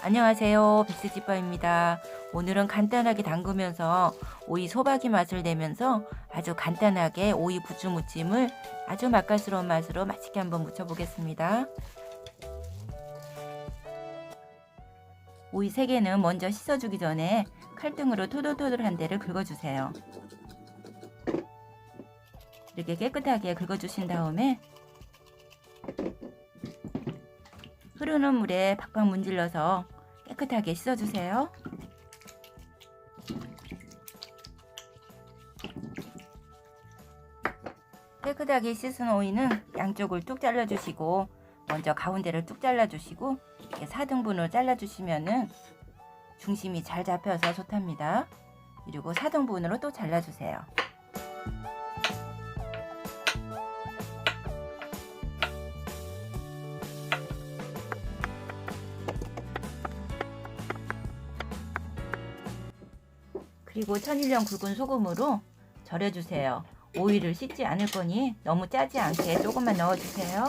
안녕하세요. 백스집바입니다. 오늘은 간단하게 담그면서 오이 소박이 맛을 내면서 아주 간단하게 오이 부추 무침을 아주 맛깔스러운 맛으로 맛있게 한번 무쳐보겠습니다. 오이 3개는 먼저 씻어주기 전에 칼등으로 토돌토돌한 데를 긁어주세요. 이렇게 깨끗하게 긁어주신 다음에 흐르는 물에 박박 문질러서 깨끗하게 씻어주세요. 깨끗하게 씻은 오이는 양쪽을 뚝 잘라주시고 먼저 가운데를 뚝 잘라주시고 이렇게 4등분으로 잘라주시면은 중심이 잘 잡혀서 좋답니다. 그리고 4등분으로 또 잘라주세요. 그리고 천일염 굵은 소금으로 절여주세요. 오이를 씻지 않을 거니 너무 짜지 않게 조금만 넣어주세요.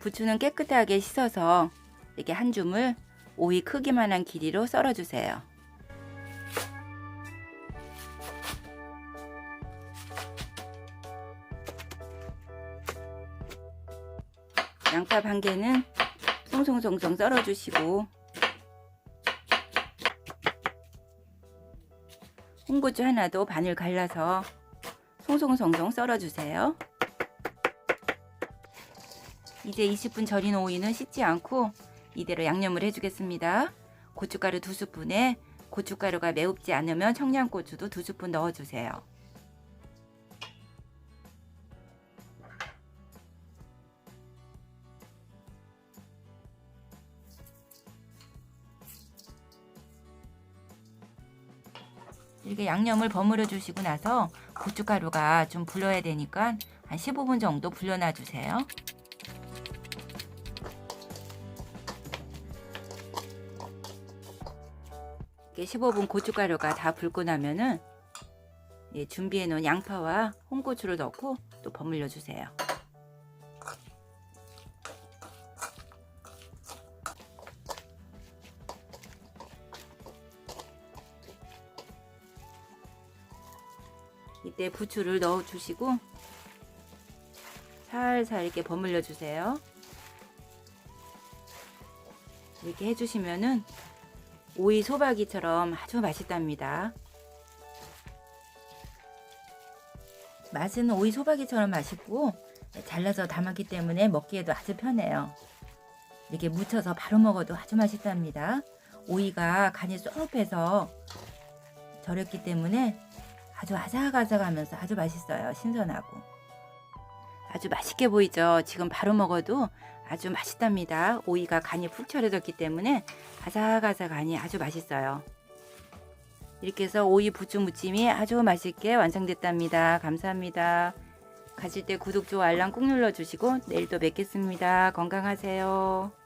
부추는 깨끗하게 씻어서 이렇게 한 줌을 오이 크기만한 길이로 썰어주세요. 양파 반 개는 송송송송 썰어주시고 홍고추 하나도 반을 갈라서 송송송송 썰어주세요. 이제 20분 절인 오이는 씻지 않고 이대로 양념을 해주겠습니다. 고춧가루 두 스푼에 고춧가루가 매웁지 않으면 청양고추도 두 스푼 넣어주세요. 이렇게 양념을 버무려 주시고 나서 고춧가루가 좀 불려야 되니까 한 15분 정도 불려놔 주세요. 이렇게 15분 고춧가루가 다 불고 나면은 예, 준비해 놓은 양파와 홍고추를 넣고 또 버무려 주세요. 이때 부추를 넣어 주시고 살살 이렇게 버무려 주세요. 이렇게 해주시면은 오이 소박이처럼 아주 맛있답니다. 맛은 오이 소박이처럼 맛있고 잘라서 담았기 때문에 먹기에도 아주 편해요. 이렇게 무쳐서 바로 먹어도 아주 맛있답니다. 오이가 간이 쏙 배서 절였기 때문에 아주 아삭아삭하면서 아주 맛있어요. 신선하고. 아주 맛있게 보이죠? 지금 바로 먹어도 아주 맛있답니다. 오이가 간이 푹 차려졌기 때문에 아삭아삭하니 아주 맛있어요. 이렇게 해서 오이 부추 무침이 아주 맛있게 완성됐답니다. 감사합니다. 가실 때 구독, 좋아요, 알람 꾹 눌러주시고 내일 또 뵙겠습니다. 건강하세요.